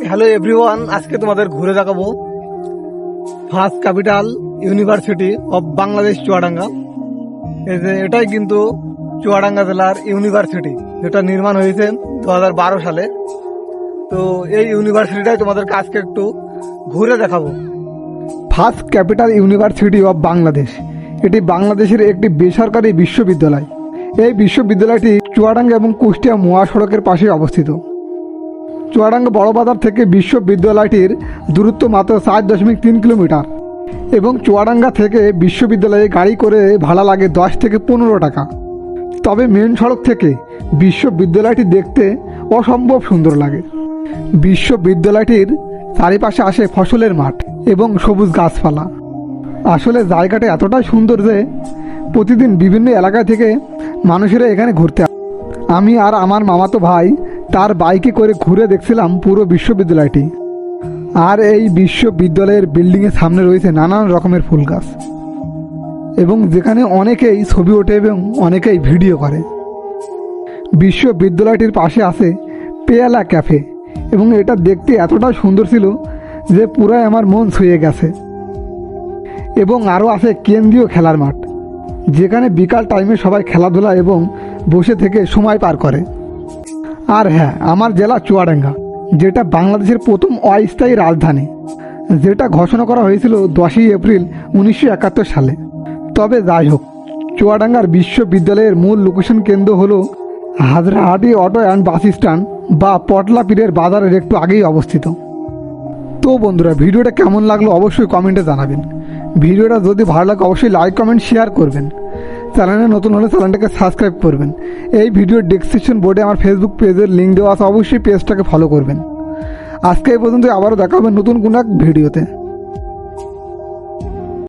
Hello everyone আজকে তোমাদের ঘুরে দেখাবো first capital university of Bangladesh, Chuadanga. এটাই কিন্তু চুয়াডাঙ্গা জেলার ইউনিভার্সিটি, যেটা নির্মাণ হয়েছে দু হাজার বারো সালে। তো এই ইউনিভার্সিটিটাই তোমাদের আজকে একটু ঘুরে দেখাবো। First capital university of Bangladesh, এটি বাংলাদেশের একটি বেসরকারি বিশ্ববিদ্যালয়। এই বিশ্ববিদ্যালয়টি চুয়াডাঙ্গা এবং কুষ্টিয়া মহাসড়কের পাশে অবস্থিত। চুয়াডাঙ্গা বড়বাজার থেকে বিশ্ববিদ্যালয়টির দূরত্ব মাত্র সাত দশমিক তিন কিলোমিটার এবং চুয়াডাঙ্গা থেকে বিশ্ববিদ্যালয়ে গাড়ি করে ভাড়া লাগে দশ থেকে পনেরো টাকা। তবে মেন সড়ক থেকে বিশ্ববিদ্যালয়টি দেখতে অসম্ভব সুন্দর লাগে। বিশ্ববিদ্যালয়টির চারিপাশে আসে ফসলের মাঠ এবং সবুজ গাছপালা। আসলে জায়গাটা এতটাই সুন্দর যে প্রতিদিন বিভিন্ন এলাকা থেকে মানুষেরা এখানে ঘুরতে। আমি আর আমার মামাতো ভাই তার বাইকে করে ঘুরে দেখছিলাম পুরো বিশ্ববিদ্যালয়টি। আর এই বিশ্ববিদ্যালয়ের বিল্ডিংয়ের সামনে রয়েছে নানান রকমের ফুল গাছ। এবং যেখানে অনেকেই ছবি ওঠে এবং অনেকেই ভিডিও করে। বিশ্ববিদ্যালয়টির পাশে আছে পেয়ালা ক্যাফে। এবং এটা দেখতে এতটা সুন্দর ছিল যে পুরাই আমার মন ছুঁয়ে গেছে। এবং আরও আছে কেন্দ্রীয় খেলার মাঠ, যেখানে বিকাল টাইমে সবাই খেলাধুলা এবং বসে থেকে সময় পার করে। আর হ্যাঁ আমার জেলা চুয়াডাঙ্গা, যেটা বাংলাদেশের প্রথম অস্থায়ী রাজধানী। যেটা ঘোষণা করা হয়েছিল দশই এপ্রিল উনিশশো একাত্তর সালে। তবে যাই হোক, চুয়াডাঙ্গার বিশ্ববিদ্যালয়ের মূল লোকেশন কেন্দ্র হলো Hazrahati auto and bus stand বা পটলা পীরের বাজারের একটু আগেই অবস্থিত। তো বন্ধুরা, ভিডিওটা কেমন লাগল অবশ্যই কমেন্টে জানাবেন। ভিডিওটা যদি ভালো লাগে, অবশ্যই লাইক কমেন্ট শেয়ার করবেন। চ্যানেলে নতুন হলে চ্যানেলটাকে সাবস্ক্রাইব করবেন। এই ভিডিওর ডিসক্রিপশন বোর্ডে আমার ফেসবুক পেজের লিঙ্ক দেওয়া আছে, অবশ্যই পেজটাকে ফলো করবেন। আজকে এই পর্যন্ত আবারও দেখা হবে নতুন কোনো এক ভিডিওতে।